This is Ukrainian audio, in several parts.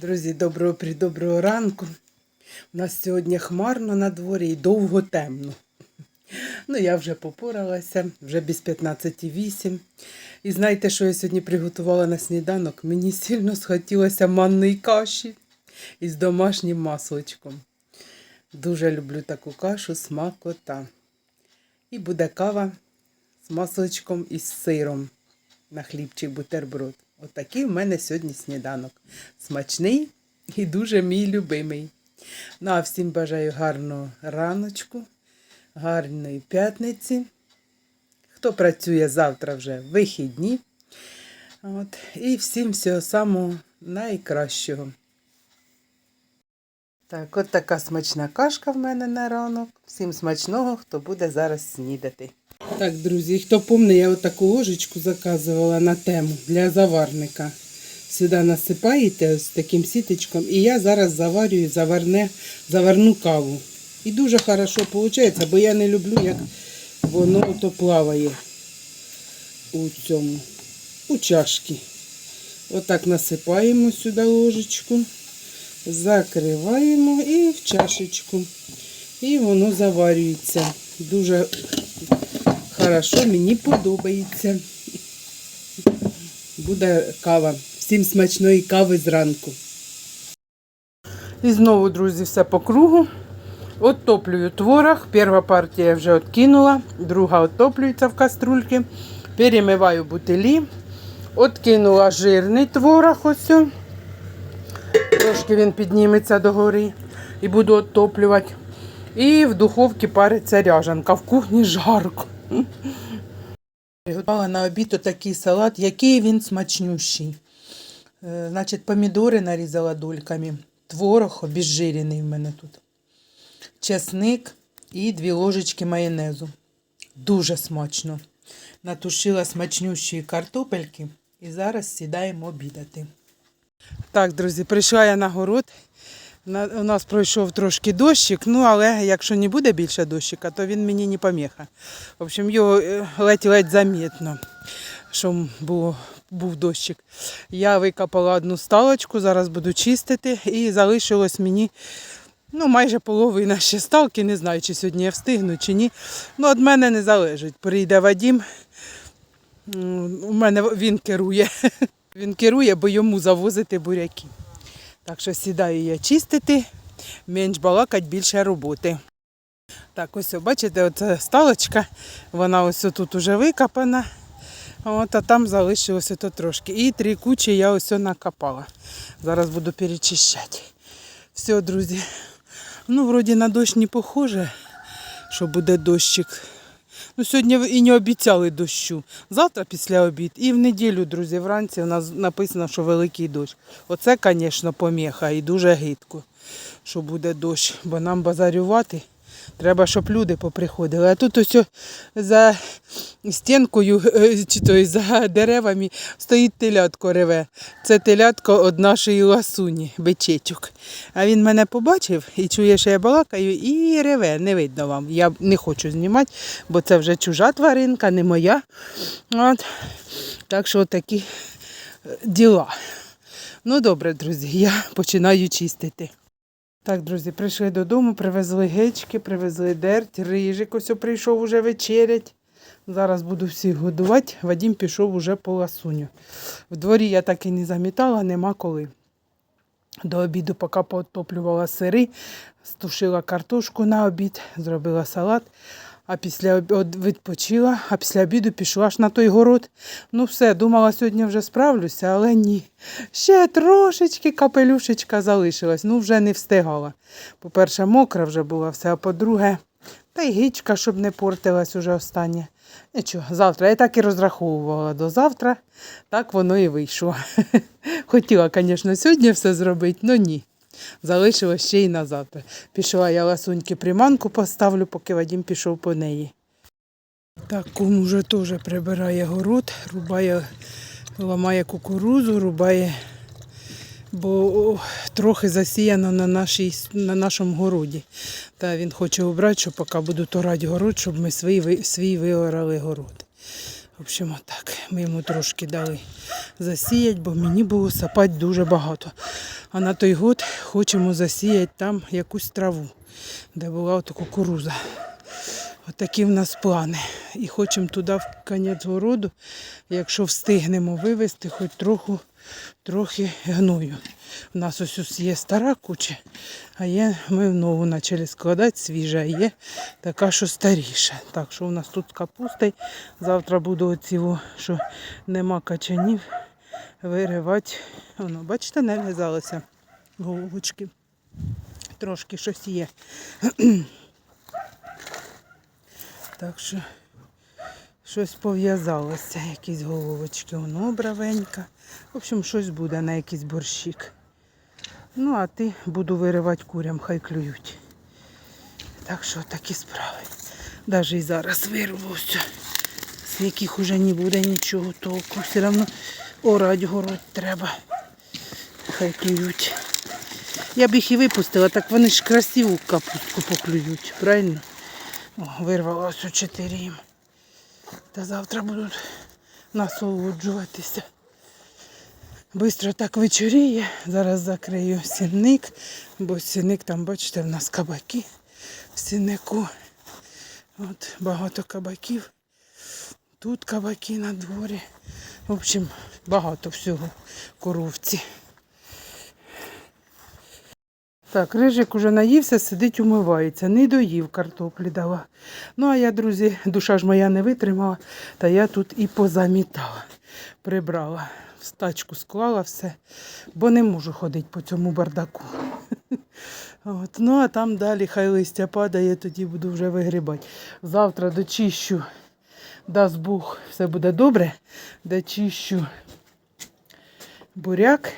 Друзі, доброго доброго ранку. У нас сьогодні хмарно на дворі і довго темно. Ну, я вже попоралася, вже без 15,8. І знаєте, що я сьогодні приготувала на сніданок? Мені сильно схотілося манної каші із домашнім масличком. Дуже люблю таку кашу, смакота. І буде кава з масличком і з сиром на хлібчик бутерброд. Отакий в мене сьогодні сніданок. Смачний і дуже мій любимий. Ну а всім бажаю гарного раночку, гарної п'ятниці. Хто працює завтра вже вихідні. От. І всім всього самого найкращого. Так, от така смачна кашка в мене на ранок. Всім смачного, хто буде зараз снідати. Так, друзі, хто помне, я отаку ложечку заказувала на тему для заварника. Сюди насипаєте ось таким сіточком, і я зараз заварюю заварне, заварну каву. І дуже хорошо виходить, бо я не люблю, як воно то плаває у цьому, у чашки. Отак насипаємо сюди ложечку, закриваємо і в чашечку. І воно заварюється. Дуже хорошо, мені подобається. Буде кава. Всім смачної кави зранку. І знову, друзі, все по кругу. Оттоплюю творог. Перша партія вже откинула, друга оттоплюється в каструльки. Перемиваю бутилі. Откинула жирний творог ось. Трошки він підніметься догори і буду оттоплювати. І в духовці париться ряжанка. В кухні жарко. Приготувала на обід отакий салат, який він смачнющий. Е, Значить, помідори нарізала дольками, творог обезжирений в мене тут, чесник і дві ложечки майонезу. Дуже смачно. Натушила смачнющі картопельки і зараз сідаємо обідати. Так, друзі, прийшла я на город. У нас пройшов трошки дощик, ну але якщо не буде більше дощика, то він мені не поміха. В общем, його е, ледь-ледь замітно, що було, був дощик. Я викопала одну сталочку, зараз буду чистити, і залишилось мені ну, майже половина ще сталки. Не знаю, чи сьогодні я встигну, чи ні. Ну, від мене не залежить. Прийде Вадім. У мене він керує. Він керує, бо йому завозити буряки. Так що сідаю я чистити, менш балакать, більше роботи. Так, ось бачите, оце сталочка, вона ось тут уже викопана. От, а там залишилося то трошки. І три кучі я ось накопала. Зараз буду перечищати. Все, друзі. Ну, вроді на дощ не похоже, що буде дощик. Ну, сьогодні і не обіцяли дощу. Завтра після обід. І в неділю, друзі, вранці у нас написано, що великий дощ. Оце, звісно, поміха і дуже гидко, що буде дощ, бо нам базарювати. Треба, щоб люди поприходили. А тут ось за стінкою, е, чи то за деревами стоїть телятко реве. Це телятко від нашої ласуні, бичечок. А він мене побачив і чує, що я балакаю, і реве. Не видно вам. Я не хочу знімати, бо це вже чужа тваринка, не моя. От. Так що такі е, діла. Ну добре, друзі, я починаю чистити. Так, друзі, прийшли додому, привезли гечки, привезли дерть, рижик ось прийшов уже вечерять. Зараз буду всіх годувати. Вадім пішов уже по ласуню. В дворі я так і не замітала, нема коли. До обіду, поки потоплювала сири, стушила картошку на обід, зробила салат. А після відпочила, а після обіду пішла аж на той город. Ну все, думала, сьогодні вже справлюся, але ні. Ще трошечки капелюшечка залишилась, ну вже не встигала. По-перше, мокра вже була все, а по-друге, та й гічка, щоб не портилась уже остання. Нічого, завтра я так і розраховувала до завтра, так воно і вийшло. Хотіла, звісно, сьогодні все зробити, але ні. Залишилось ще й на завтра. Пішла я ласуньки приманку поставлю, поки Вадим пішов по неї. Так, кум уже теж прибирає город, рубає, ламає кукурузу, рубає, бо трохи засіяно на, нашій, на нашому городі. Та він хоче убрати, що поки буду торати город, щоб ми свій, свій виорали город. В общем, отак. Ми йому трошки дали засіять, бо мені було сапати дуже багато. А на той год хочемо засіяти там якусь траву, де була от кукуруза. Отакі в нас плани. І хочемо туди в кінець городу, якщо встигнемо вивезти, хоч трохи, трохи гною. У нас ось ось є стара куча, а є, ми нову почали складати свіжа, є така, що старіша. Так що у нас тут капуста. Завтра буду оці, що нема качанів, виривати. Воно, бачите, не в'язалося головочки. Трошки щось є. Так що щось пов'язалося, якісь головочки, воно бравенька. В общем, щось буде на якийсь борщик. Ну, а ти буду виривати курям, хай клюють. Так що такі справи. Навіть і зараз вирву все, з яких уже не буде нічого толку. Все одно орать город треба. Хай клюють. Я б їх і випустила, так вони ж красиву капустку поклюють, правильно? О, вирвала ось у чотири їм. Та завтра будуть насолоджуватися. Бистро так вечоріє. Зараз закрию сінник, бо сінник там, бачите, в нас кабаки в сіннику. От багато кабаків. Тут кабаки на дворі. В общем, багато всього коровці. Так, рижик уже наївся, сидить, умивається. Не доїв картоплі дала. Ну, а я, друзі, душа ж моя не витримала, та я тут і позамітала, прибрала. В тачку склала все, бо не можу ходити по цьому бардаку. От. Ну, а там далі хай листя падає, тоді буду вже вигрібати. Завтра дочищу, дасть Бог, все буде добре. Дочищу буряк.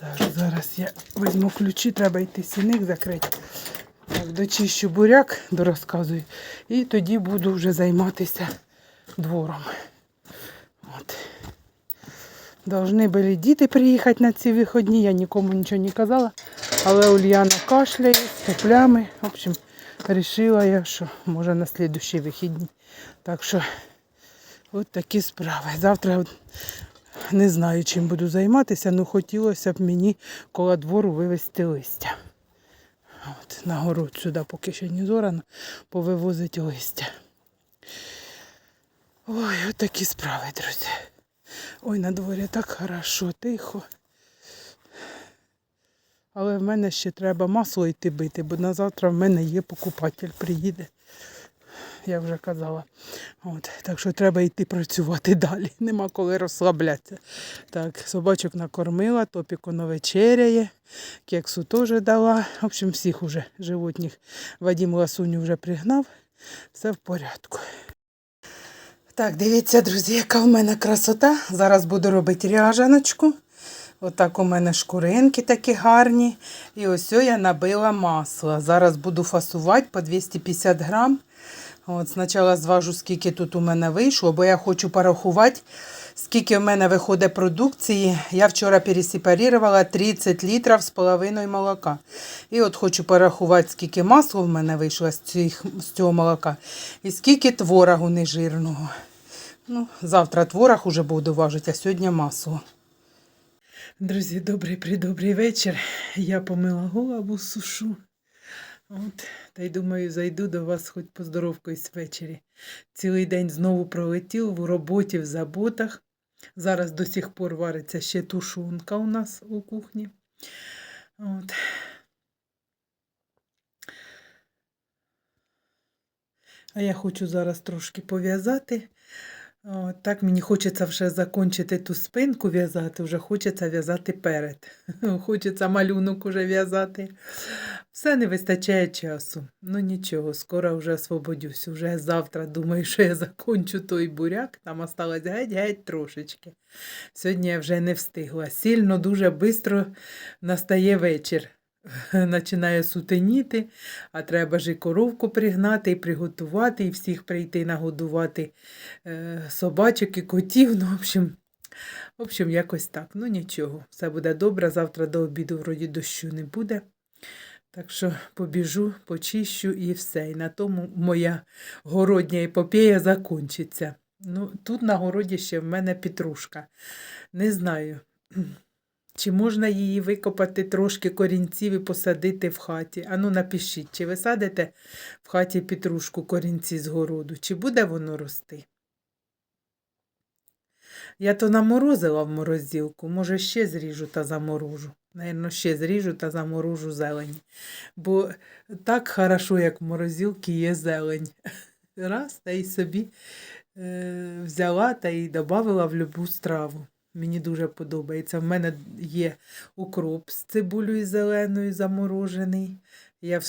Так, зараз я візьму ключі, треба йти сіник закрити. Так, дочищу буряк, дорозказую, і тоді буду вже займатися двором. От. Должны були діти приїхати на ці виходні, я нікому нічого не казала. Але Ульяна кашляє, з соплями. В общем, вирішила я, що може на слідущі вихідні. Так що от такі справи. Завтра не знаю, чим буду займатися, але хотілося б мені коло двору вивезти листя. От, на сюди, поки ще не зорано, повивозити листя. Ой, от справи, друзі. Ой, на дворі так хорошо, тихо. Але в мене ще треба масло йти бити, бо на завтра в мене є покупатель, приїде. Я вже казала. От, так що треба йти працювати далі. Нема коли розслаблятися. Так, собачок накормила, топіку вечеряє, кексу теж дала. В общем, всіх уже животних. Вадим ласуню вже пригнав. Все в порядку. Так, дивіться, друзі, яка в мене красота. Зараз буду робити ряжаночку. Отак у мене шкуринки такі гарні. І ось я набила масло. Зараз буду фасувати по 250 грам. От, спочатку зважу, скільки тут у мене вийшло, бо я хочу порахувати, скільки в мене виходить продукції. Я вчора пересепарувала 30 літрів з половиною молока. І от хочу порахувати, скільки масла в мене вийшло з, цих, з цього молока. І скільки творогу нежирного. Ну, завтра творог уже буду важити, а сьогодні масло. Друзі, добрий придобрий вечір. Я помила голову, сушу. От, та й думаю, зайду до вас хоч поздоровкаюсь ввечері. Цілий день знову пролетів в роботі, в заботах. Зараз до сих пор вариться ще тушунка у нас у кухні. От. А я хочу зараз трошки пов'язати. О, так мені хочеться вже закінчити ту спинку в'язати, вже хочеться в'язати перед. Хочеться малюнок уже в'язати. Все не вистачає часу. Ну нічого, скоро вже освободюсь. Уже завтра думаю, що я закінчу той буряк. Там осталось геть-геть трошечки. Сьогодні я вже не встигла. Сильно дуже швидко настає вечір. Починає сутеніти, а треба ж і коровку пригнати, і приготувати, і всіх прийти нагодувати е, собачок і котів. Ну, в общем, в общем, якось так. Ну нічого, все буде добре. Завтра до обіду вроді дощу не буде. Так що побіжу, почищу і все. І на тому моя городня епопея закінчиться. Ну, тут на городі ще в мене петрушка. Не знаю, чи можна її викопати трошки корінців і посадити в хаті. Ану, напишіть, чи ви садите в хаті петрушку корінці з городу, чи буде воно рости? Я то наморозила в морозилку, може ще зріжу та заморожу. Наверно, ще зріжу та заморожу зелень. Бо так хорошо, як в морозилці є зелень. Раз, та й собі е, взяла та й додала в любу страву. Мені дуже подобається. В мене є укроп з цибулею зеленою заморожений. Я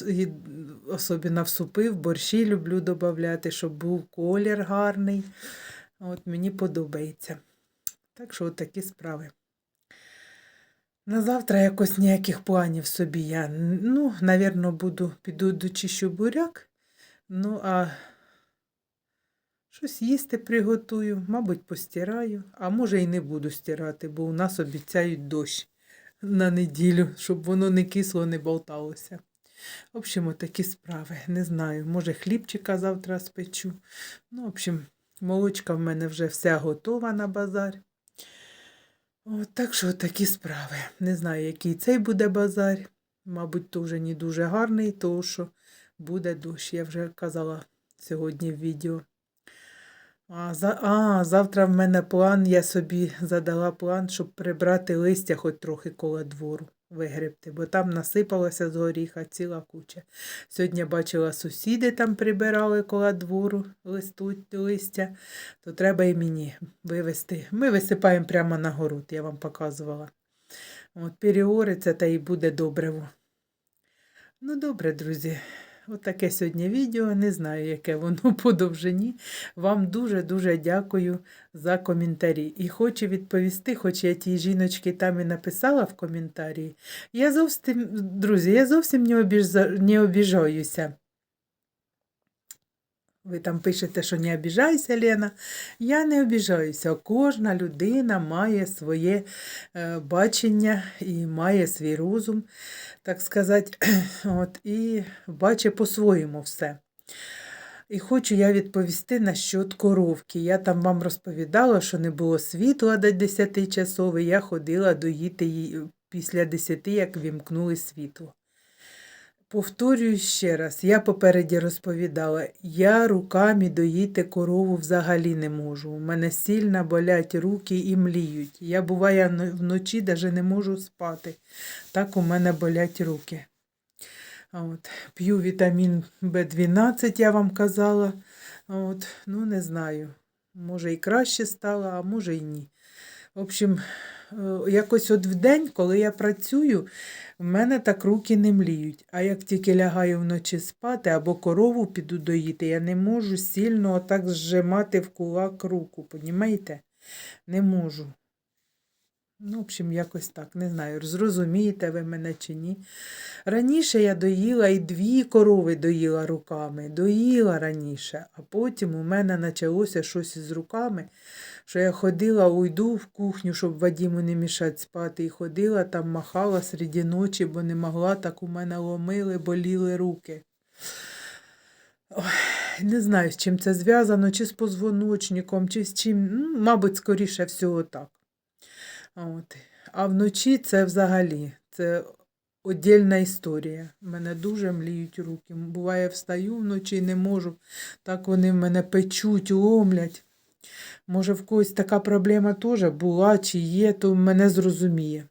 особливо в супи, в борщі люблю додати, щоб був колір гарний. От мені подобається. Так що от такі справи. На завтра якось ніяких планів собі я. Ну, навірно, буду, піду дочищу буряк. Ну, а щось їсти приготую, мабуть, постираю, а може і не буду стирати, бо у нас обіцяють дощ на неділю, щоб воно не кисло, не болталося. В общем, такі справи. Не знаю, може хлібчика завтра спечу. Ну, в общем, молочка в мене вже вся готова на базар. От, так що такі справи. Не знаю, який цей буде базар. Мабуть, теж не дуже гарний, тому що буде дощ. Я вже казала сьогодні в відео. А, за, а, завтра в мене план, я собі задала план, щоб прибрати листя хоч трохи коло двору, вигребти, бо там насипалося з горіха ціла куча. Сьогодні бачила, сусіди там прибирали коло двору листуть, листя, то треба і мені вивезти. Ми висипаємо прямо на город, я вам показувала. От переориться та й буде добриво. Ну, добре, друзі. Отаке сьогодні відео. Не знаю, яке воно по довжині. Вам дуже-дуже дякую за коментарі. І хочу відповісти, хоч я тій жіночки там і написала в коментарі. Я зовсім, друзі, я зовсім не обіжаюся. Ви там пишете, що не обіжайся, Лена. Я не обіжаюся. Кожна людина має своє е, бачення і має свій розум, так сказати, от, і бачить по-своєму все. І хочу я відповісти на щодо коровки. Я там вам розповідала, що не було світла до 10 часов, і я ходила доїти її після 10, як вімкнули світло. Повторюю ще раз, я попереді розповідала, я руками доїти корову взагалі не можу. У мене сильно болять руки і мліють. Я буває вночі навіть не можу спати. Так у мене болять руки. От, п'ю вітамін В12, я вам казала. От, ну, не знаю. Може і краще стало, а може і ні. В общем, е, якось от в день, коли я працюю, в мене так руки не мліють. А як тільки лягаю вночі спати або корову піду доїти, я не можу сильно отак зжимати в кулак руку, понімаєте? Не можу. Ну, в общем, якось так, не знаю, зрозумієте ви мене чи ні. Раніше я доїла і дві корови доїла руками, доїла раніше, а потім у мене почалося щось із руками, що я ходила, уйду в кухню, щоб Вадіму не мішати спати, і ходила там, махала серед ночі, бо не могла, так у мене ломили, боліли руки. Ой, не знаю, з чим це зв'язано, чи з позвоночником, чи з чим, ну, мабуть, скоріше всього так. От. А вночі це взагалі, це Отдільна історія. Мене дуже мліють руки. Буває, встаю вночі не можу. Так вони в мене печуть, ломлять. Може, в когось така проблема теж була чи є, то мене зрозуміє.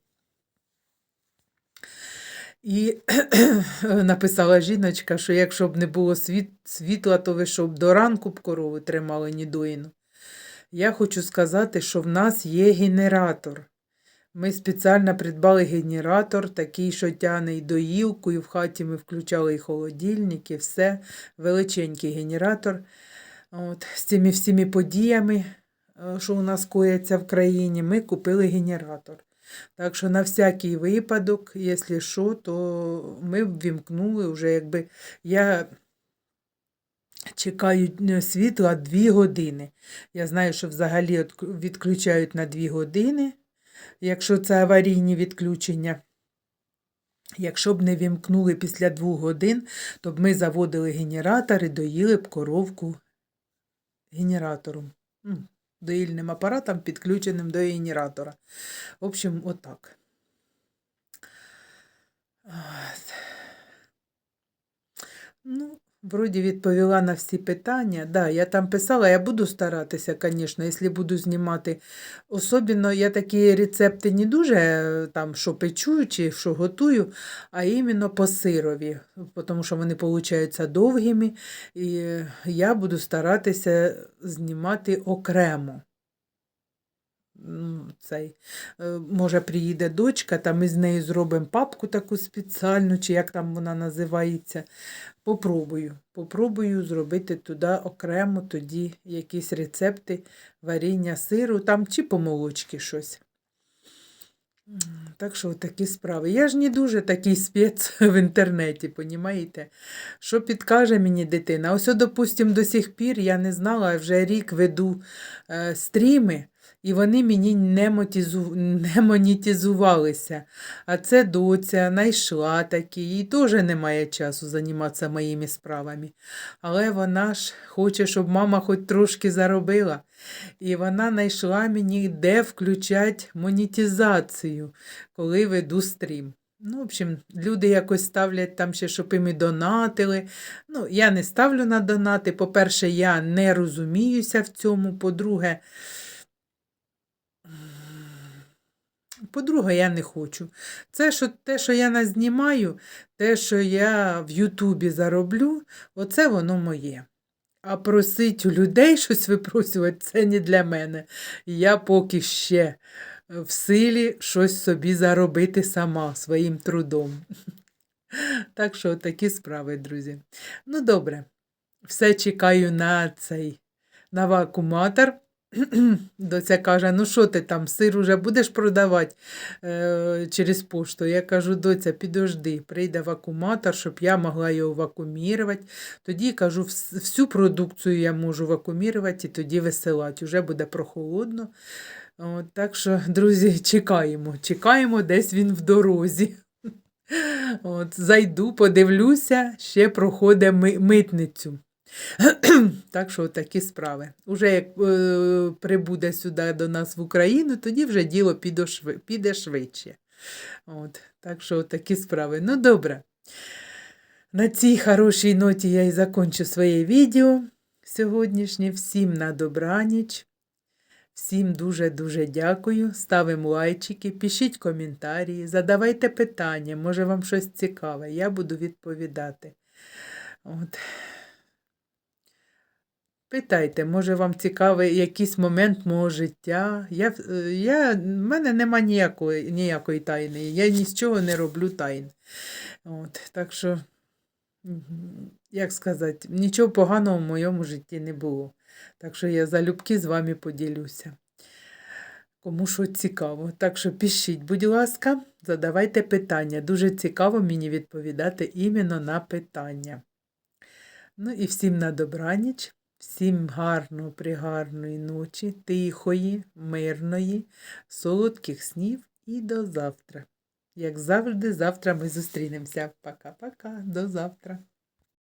І написала жіночка, що якщо б не було світ, світла, то ви щоб до ранку б корову тримали недоїну. Я хочу сказати, що в нас є генератор. Ми спеціально придбали генератор, такий, що тяне і доїлку, і в хаті ми включали і холодильник, і все. Величенький генератор. От, з цими всіми подіями, е, що у нас кояться в країні, ми купили генератор. Так що на всякий випадок, якщо що, то ми ввімкнули вже, якби я чекаю е, світла 2 години. Я знаю, що взагалі відключають на 2 години якщо це аварійні відключення. Якщо б не вімкнули після двох годин, то б ми заводили генератор і доїли б коровку генератором. Доїльним апаратом, підключеним до генератора. В общем, отак. Ну, вроді відповіла на всі питання. Да, я там писала, я буду старатися, звісно, якщо буду знімати. Особливо я такі рецепти не дуже е, там, що печу чи що готую, а іменно по сирові, тому що вони получаються довгими, і я буду старатися знімати окремо. Ну, цей, е, може, приїде дочка, та ми з нею зробимо папку таку спеціальну, чи як там вона називається. Попробую. Попробую зробити туди окремо тоді якісь рецепти варіння сиру, там чи по молочці щось. Так що такі справи. Я ж не дуже такий спец в інтернеті, понімаєте? Що підкаже мені дитина? Ось, допустим, до сих пір я не знала, вже рік веду е, стріми, і вони мені не, монетизувалися. А це доця знайшла такі, їй теж немає часу займатися моїми справами. Але вона ж хоче, щоб мама хоч трошки заробила. І вона знайшла мені, де включати монетизацію, коли веду стрім. Ну, в общем, люди якось ставлять там ще, щоб їм і донатили. Ну, я не ставлю на донати. По-перше, я не розуміюся в цьому. По-друге, по-друге, я не хочу. Це що, те, що я назнімаю, те, що я в Ютубі зароблю, оце воно моє. А просить у людей щось випросувати, це не для мене. Я поки ще е, в силі щось собі заробити сама своїм трудом. Так що такі справи, друзі. Ну, добре, все чекаю на цей на вакууматор. Доця каже, ну що ти там, сир уже будеш продавати е, через пошту? Я кажу, доця, підожди, прийде вакууматор, щоб я могла його вакуумірувати. Тоді кажу, всю продукцію я можу вакуумірувати і тоді висилати. Уже буде прохолодно. От, так що, друзі, чекаємо. Чекаємо, десь він в дорозі. От, зайду, подивлюся, ще проходить митницю. Так що такі справи. Уже як е, прибуде сюди до нас в Україну, тоді вже діло піде, шви, піде швидше. От, так що такі справи. Ну, добре. На цій хорошій ноті я і закончу своє відео сьогоднішнє. Всім на добраніч. Всім дуже-дуже дякую. Ставимо лайчики, пишіть коментарі, задавайте питання, може вам щось цікаве. Я буду відповідати. От. Питайте, може вам цікавий якийсь момент мого життя. Я, е, я, в мене нема ніякої, ніякої тайни. Я ні з чого не роблю тайн. От, так що, як сказати, нічого поганого в моєму житті не було. Так що я залюбки з вами поділюся. Кому що цікаво. Так що пишіть, будь ласка, задавайте питання. Дуже цікаво мені відповідати іменно на питання. Ну і всім на добраніч. Всім гарно, пригарної ночі, тихої, мирної, солодких снів і до завтра. Як завжди, завтра ми зустрінемося. Пока-пока, до завтра.